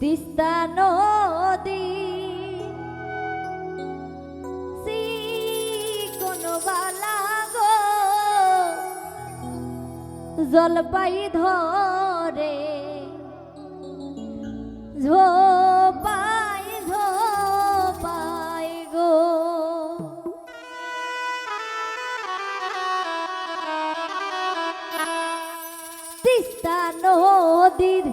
তিস্তা নদী। জলপাই ধরে ঝোপাই ঝোপাই গো। তিস্তা নদীর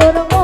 por amor.